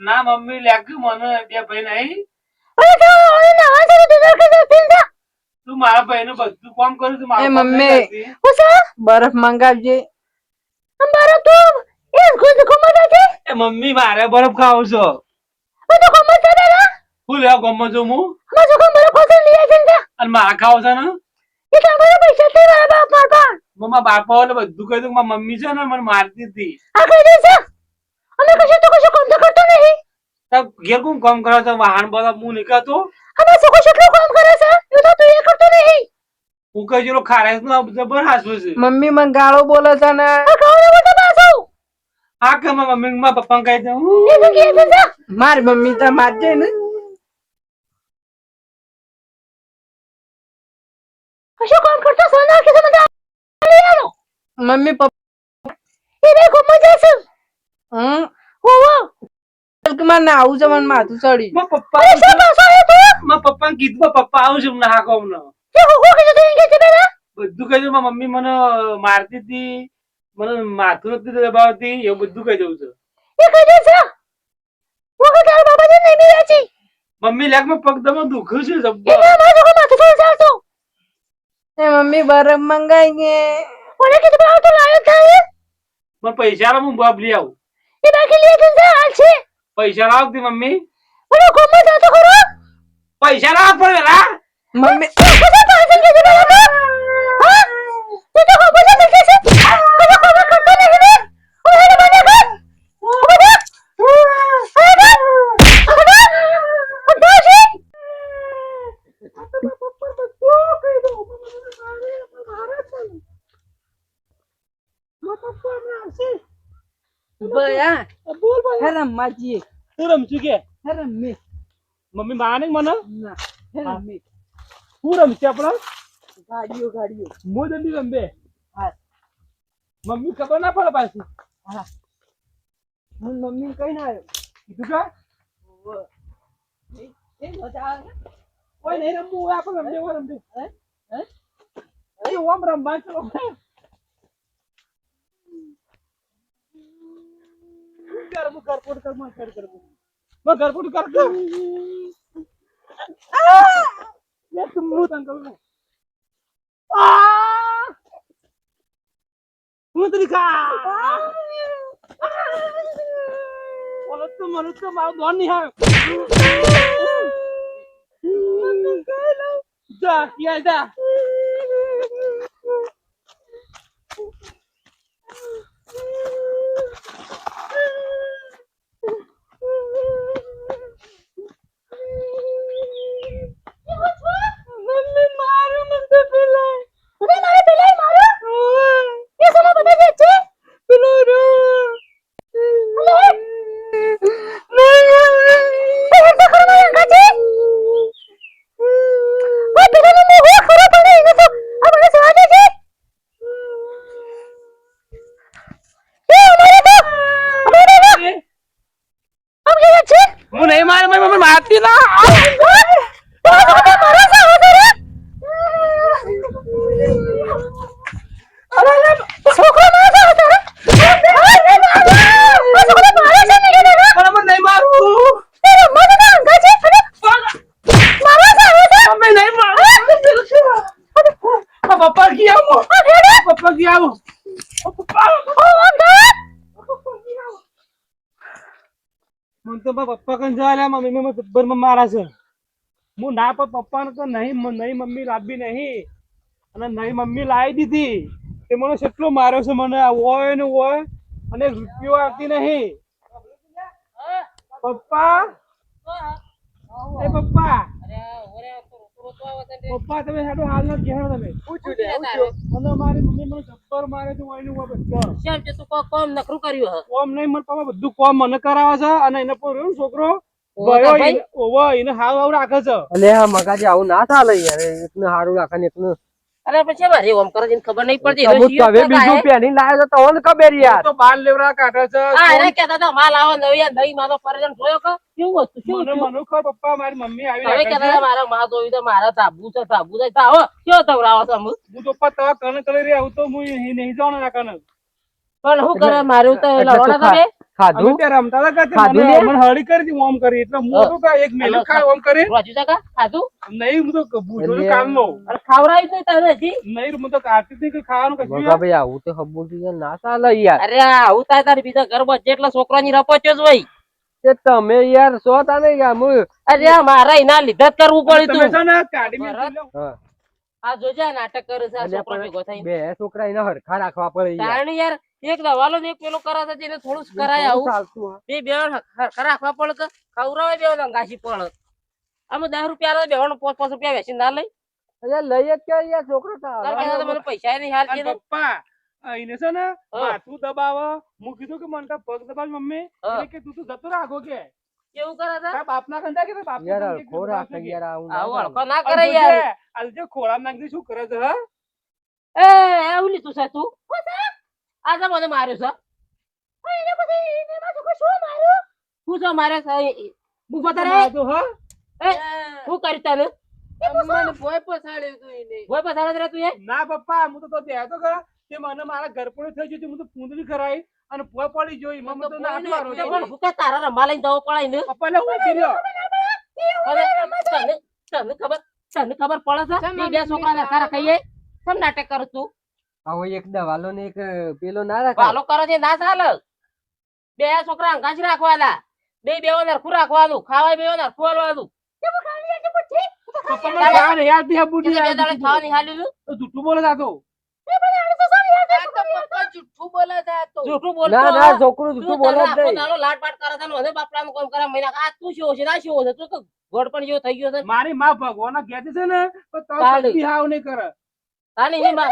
ના મમ્મી લાગ્યું મને બે ભાઈ નહીં તું મારા ભાઈ નું બધું કામ કરું તું એ મારું મમ્મી. નહીં કરતી. બરફ મંગાવજે. એ મમ્મી મારે બરફ ખાવો છો. હું લેવા ગમો છું હું? અને મારા ખાવો છે ને? મમ્મા બાપા બધું કહી દઉં મારી મમ્મી છે ને મને મારતી હતી. તાર ઘેર કોણ કામ કરે છે? વાહન બધા હું નીકળતો? હું કઈ જેલો ખારાશ નો જબર હાસવો છે. મમ્મી મને ગાળો બોલે છે ને. હા કે મારા મમ્મી મારા પપ્પા કહી દઉં. મારી મમ્મી તો મારજે ને. મમ્મી પપ્પા હમ માં ના આવું છે માં માથું ચડી મા પપ્પા કીધું મા પપ્પા આવું છે. ના કહું ને બધું કહી દઉં મા મમ્મી મને મારતી હતી મને માથું નથી દબાવતી એવું બધું કહી દઉં છું. મમ્મી લાગ મેં પગ દબા દુખું છે એ મમ્મી બરફ મંગાઈ ગે મને પૈસા હું બાપ લઈ આવું. પૈસા લાવ દી મમ્મી પૈસા લાવ પણ વેલા મમ્મી બયા બોલ ભાઈ હેરમ માજી તું રમશું કે હેરમ મે મમ્મી માને મને ના હેરમ મે હું રમશે આપણે ગાડીઓ ગાડીઓ મો જલ્દી રમબે હા મમ્મી ખબર ના પડે પાછી હા હું મમ્મી કઈ ના આવ્યો કીધું કા એ મજા આવે કોઈ નહીં રમવું આપણે રમજે રમજે હે હે એ ઓમ રમવા ચલો કર મુ કર પોટ કર મુ કર કર મુ મુ કર પોટ કર કર લે તું મુ તન કર આ હું તરી ખા ઓલો તો મને તો મારો દોન નહીં હા જા યા જા મમ્મી મારો મને તો પેલા મને મારે પેલા મારો એ સમા બધા જે છે પેલો રો હું નહીં મારે મારી મમ્મી મારતી ના બરાબર નહીં મારું મમ્મી નહીં મારું આ આવું પપ્પા કી મને તો પપ્પા કઈ જવા મમ્મી મને જબ્બર મારા છે. હું ના, પણ પપ્પાને તો નહીં નહીં મમ્મી લાવી નહીં. અને નહીં મમ્મી લાવી દીધી. તે મને કેટલો માર્યો છે મને. હોય ને હોય, અને રૂપિયો આવતી નહીં. પપ્પા. એ પપ્પા. પપ્પા તમે હેડો હાલ ના કહેણો તમે. મને મારી મમ્મી મને જબ્બર મારે તો હોય ને હોય બધો છે તું કોમ નખરું કર્યું હે. કોમ નહીં મને પપ્પા બધું કોમ મને કરાવે છે અને એને પર રહ્યો છોકરો. ભયો ભાઈ. એને- એને હાવ હાવ રાખે છે. અલે મગાજી આવું ના થાલે યાર એકને હારું રાખે ને એકને અરે પછી મારે ઓમ કરે છે ખબર નહીં પડતી. અમુક એનો તો હવે શિયો બીજું કોક પહેરીને તો તવન ખબર યાર. તો બાર લેવડા કાઢે છે. હા એને કહેતા હતા માલ આવો નવી આ નવી માનો પરજન જોયો કે? વસ્તુ શું મને મને ખબર પપ્પા મારી મમ્મી આવી કહેતા મારા માં જોયું તો મારા તાબુ છે તાબુ છે. તાવો કયો તવરાવો છો અમુક? હું તો પપ્પા કરી રહ્યા હું તો હું નહીં જાઉં ના કણ પણ શું કરે? મારું તો તમે ખાધું? ત્યાં રમતા હતા કે ખાધું ને? મને હળી કરી હતી ઓમ કરી. એટલે હું તો કાંઈ એક મેલું ખાય ઓમ કરી. રોજુ કાકા ખાધું? નહીં હું તો ભૂજો એટલે- કામનો અને ખાવડાવ્યું તો તને હજી. નહીં હું તો કાઢતી હતી કે ખાવાનું કશું મગા ભાઈ આવું તો ખબર યાર ના ચાલે યાર. અરે આવું થાય તારે બીજા ઘર બચે એટલે છોકરાની રપોચ્યો જ હોય તે તમે યાર સો તાને યાર હું અરે આ મારા એના લીધા જ કરવું તમે પડ્યું તું. ને કાઢી મેં બરાબર. લો. હા. આ જોજે નાટક કરે છે છોકરો ભેગો થઈને. બે છોકરા એના હરખા રાખવા પડે યાર. યાર એક દવાલો ને એક પેલો કરાતા એને થોડું કરાય આવું. બે બેવણ રાખવા પડે કે ખવડાવે બેવણ ઘાસી પડે આમાં દસ રૂપિયા બેવણ પાંચ પાંચ રૂપિયા વેચી ના લઈ. અલ્યા લઈ જ કે યાર છોકરો તાર મને પૈસા નહીં હાલ અને પપ્પા એને છે ને માથું દબાવે. હું કીધું કે મને પગ દબાવ મમ્મી. એટલે કે તું તો જતો રાખો કે. કેવું કરે છે? તારા બાપના કંદા કે યાર કે કે? યાર આવું ના આવું ના કરે યાર. નાખી શું કરે છે હા? એ આવું લીધું છે તું. આ તો મને માર્યો છે. શું છો મારે હું બતારે આ તો હા. એ શું કર્યું તને મને ભોય પછાડ્યું તું એને. ભોય પસાડે રે તું એ? ના પપ્પા હું તો તો બેહતો કે તે મને મારા ઘરપોળે થઈ ગયું હું તો પૂંદડી ખરાઈ અને પોય પડી જોઈ મને તો ના તો મારો પણ હું તારા રમવા લઈને જવો પડે ને? પપ્પા લે હું કર્યો તને તને ખબર તને ખબર પડે છે? બે છોકરા કેમ નાટક કરું તું આવો એક દવાલો ને એક પેલો ના રાખે વાલો કરો છે ના ચાલે. બે છોકરા અંગા જ રાખવાના. બે બે ખુ રાખવાનું ખાવા બે નરખું હાલવાનું પપ્પા મને ખાવા નહીં આવતી આ બુઢી બે દાડે આ ખાવા નહીં હાલ્યું તો જૂઠું બોલે જાતો આ તો પપ્પા જુઠ્ઠું બોલે છે આ તો. જૂઠું બોલતો ના ના ને ના છે મારી માં ભગવાન ઘેર છે ને હાવ નહીં કરે. તાની એની માં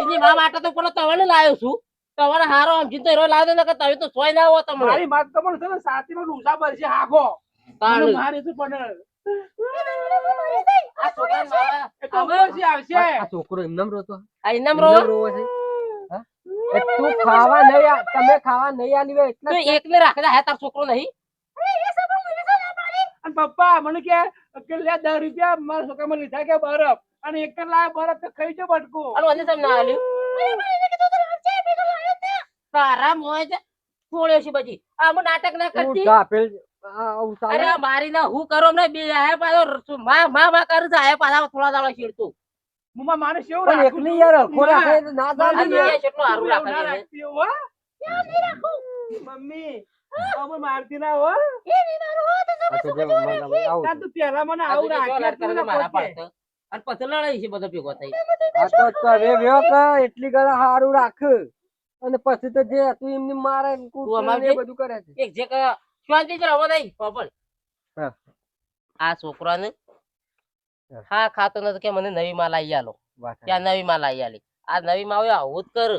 એની માં માટે તો પેલો તવણ લાવ્યો છું. તવણ હારો આમ જીતો હીરો લાવ્યો ને કે તમે તો સોય ના હો તમને. મારી માત તો પણ છે ને સાતીમાં ડૂસા ભરશે હાગો તાળી. મારી તો પણ છોકરો એમનેમ રોતો? આ એમનેમ રો રોવે છે? તું ખાવા નહીં તમે ખાવા નહીં આલી એટલે એકલે રાખે છે, હે તાર છોકરો નહીં? પપ્પા મને કે લે દસ રૂપિયા મારા છોકરામાં લીધા કે બરફ. અને એક લાયા બરફ તો ખાઈ જો બટકો અને મને સમ ના આલ્યું તારા મોજ છે છોડ્યો છે બધી આ હું નાટક ના કરતી? અરે મારી ના હું કરો ને બે આયા પાછો માં માં માં કરું આયા પાછા થોડા દાડો છેડતું મુમાં કેવું પણ રાખું એકલી યાર ખોરા ના. તો ના. દુનિયા કેટલું સારું રાખે હો, હો. મમ્મી અમે મારતી ના હો આ તો જે મને આવું તું મને રાખ્યું ને. પાડતો. અને પછી લડાઈ છે બધો ભેગો થઈ આ તો એટલી ગળા હારું રાખ. અને પછી તો જે તું એમને મારે બધું કરે છે. એક જે કે શાંતિ જ રહો નહીં પપલ આ છોકરાને હા. ખાતો નથી કે મને નવી માલ આઈ આલો. ત્યાં નવી માલ આવી આલી. આ નવી માલ આવે જ કર.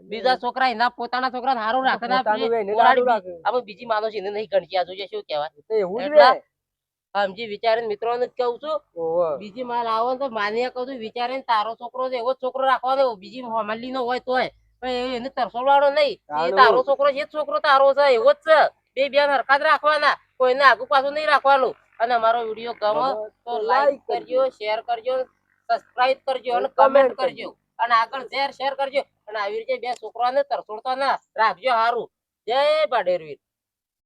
બીજા છોકરા એના પોતાના છોકરા સારું રાખે. બીજી માનો છે એને નહીં ગણકી આ છે શું કહેવાય. સમજી વિચારીને મિત્રોને જ કઉ છું બીજી માલ આવો ને તો માન્ય કઉ છું વિચારીને તારો છોકરો છે એવો છોકરો રાખવાનો બીજી મલ્લી નો હોય તોય. પણ એ- એને તરસોડવાનો નહીં. એ તારો છોકરો છે છોકરો તારો છે એવો જ છે. બે બે હરખા રાખવાના કોઈને આગુ પાછું નહીં રાખવાનું. અને અમારો વીડિયો ગમે તો લાઈક કરજો. શેર કરજો સબસ્ક્રાઇબ કરજો અને કમેન્ટ કરજો. અને આગળ શેર શેર કરજો. અને આવી રીતે બે છોકરાને તરસોડતા ના. રાખજો હારું. જય બાડેરવીર